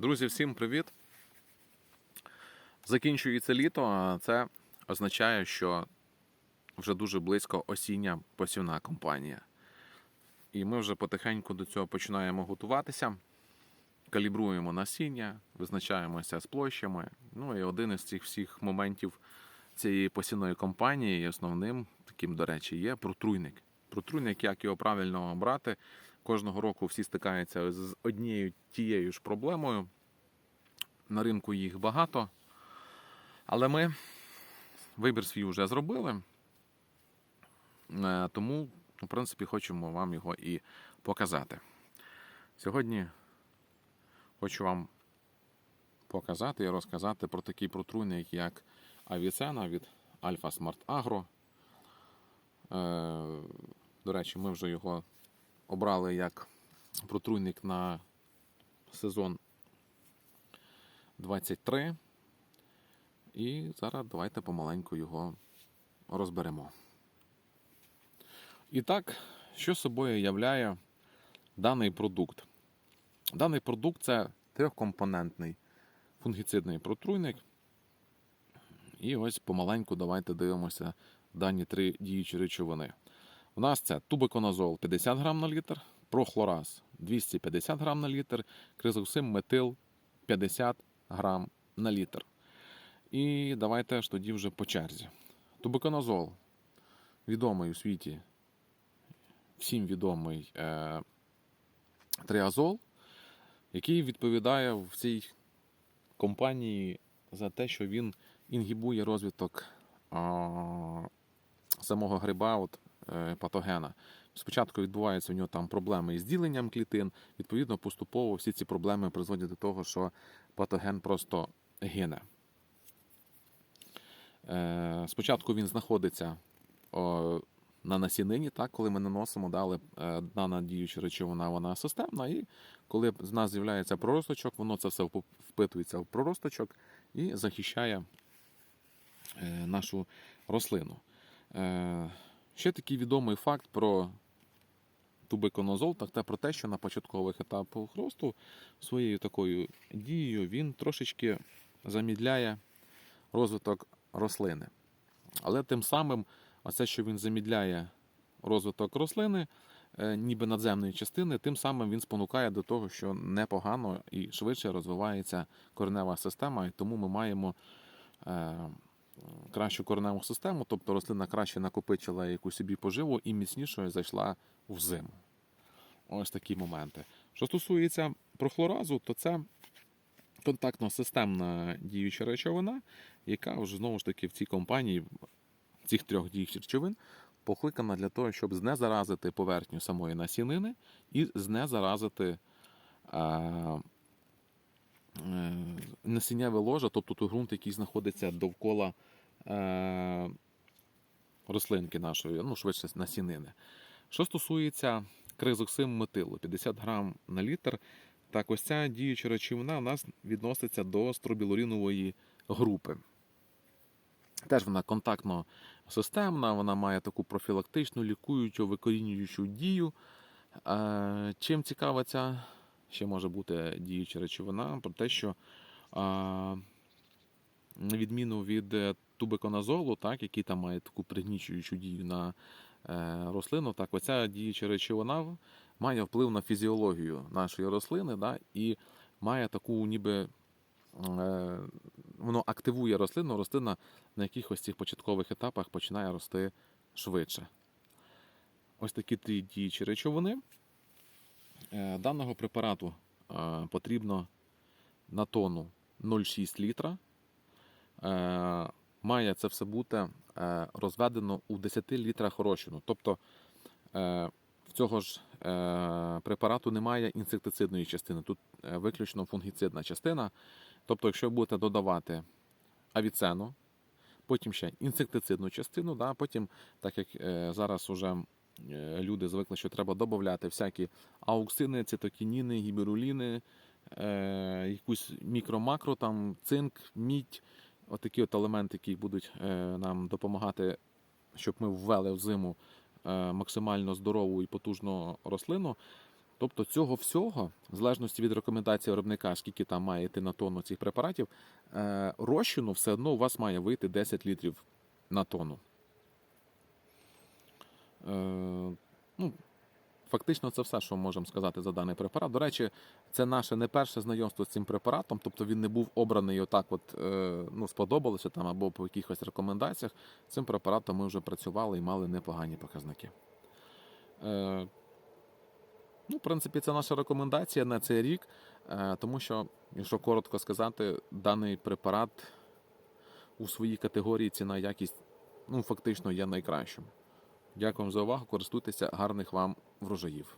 Друзі, всім привіт! Закінчується літо, а це означає, що вже дуже близько осіння посівна кампанія. І ми вже потихеньку до цього починаємо готуватися, калібруємо насіння, визначаємося з площами. Ну і один із цих всіх моментів цієї посівної кампанії, і основним таким, до речі, є протруйник. Протруйник, як його правильно обрати. Кожного року всі стикаються з однією тією ж проблемою. На ринку їх багато. Але ми вибір свій вже зробили. Е, Тому, в принципі, хочемо вам його і показати. Сьогодні хочу вам показати і розказати про такий протруйник, як Авіцена від Alpha Smart Agro. До речі, ми вже його обрали як протруйник на сезон 23. І зараз давайте помаленьку його розберемо. І так, що собою являє даний продукт? Даний продукт це трьохкомпонентний фунгіцидний протруйник. І ось помаленьку давайте дивимося дані три діючі речовини. У нас це тубиконазол 50 грам на літр, прохлораз 250 грам на літр, кризоксим метил 50 грам на літр. І давайте ж тоді вже по черзі. Тубиконазол відомий у світі, всім відомий е, триазол, який відповідає в цій компанії за те, що він інгібує розвиток а, самого гриба от, е, патогена. Спочатку відбуваються у нього там проблеми із діленням клітин. Відповідно, поступово всі ці проблеми призводять до того, що патоген просто гине. Е, Спочатку він знаходиться на насінині, так, коли ми наносимо, да, але е, дана діюча речовина вона системна, і коли з нас з'являється проросточок, воно це все впитується в проросточок і захищає е, нашу рослину. Ще такий відомий факт про тубиконозол, те про те, що на початкових етапах росту своєю такою дією він трошечки замідляє розвиток рослини. Але тим самим, оце, що він замідляє розвиток рослини, е, ніби надземної частини, тим самим він спонукає до того, що непогано і швидше розвивається коренева система, і тому ми маємо е, кращу кореневу систему, тобто рослина краще накопичила якусь собі поживу і міцнішою зайшла в зиму. Ось такі моменти. Що стосується прохлоразу, то це контактно-системна діюча речовина, яка вже знову ж таки в цій компанії цих трьох діючих речовин покликана для того, щоб знезаразити поверхню самої насінини і знезаразити е, насінняве ложе, тобто той ґрунт, який знаходиться довкола е, рослинки нашої, ну, швидше насінини. Що стосується кризоксим метилу 50 грам на літр, так ось ця діюча речовина у нас відноситься до стробілурінової групи. Теж вона контактно системна, вона має таку профілактичну, лікуючу, викорінюючу дію. Е, Чим цікава ця ще може бути діюча речовина? Про те, що на відміну від е, тубиконазолу, так, який там має таку пригнічуючу дію на е, рослину, так оця діюча речовина має вплив на фізіологію нашої рослини да, і має таку ніби. е, Воно активує рослину, рослина на якихось цих початкових етапах починає рости швидше. Ось такі три діючі речовини. Е, Даного препарату е, потрібно на тонну 0,6 літра. Е, Має це все бути розведено у 10 літрах розчину. Тобто в цього ж препарату немає інсектицидної частини, тут виключно фунгіцидна частина. Тобто, якщо будете додавати авіцену, потім ще інсектицидну частину, да, потім, так як зараз уже люди звикли, що треба додати всякі ауксини, цитокініни, гіберуліни, е, якусь мікро-макро, там, цинк, мідь, отакі от елементи, які будуть е, нам допомагати, щоб ми ввели в зиму е, максимально здорову і потужну рослину, Тобто цього всього, в залежності від рекомендації виробника, скільки там має йти на тонну цих препаратів, е, розчину все одно у вас має вийти 10 літрів на тонну. Е, ну, фактично, це все, що ми можемо сказати за даний препарат. До речі, це наше не перше знайомство з цим препаратом, тобто він не був обраний отак, от, е, ну, сподобалося там або по якихось рекомендаціях. Цим препаратом ми вже працювали і мали непогані показники. Е, Ну, в принципі, це наша рекомендація на цей рік, тому що, якщо коротко сказати, даний препарат у своїй категорії ціна якість ну, фактично є найкращим. Дякую за увагу. Користуйтеся гарних вам врожаїв.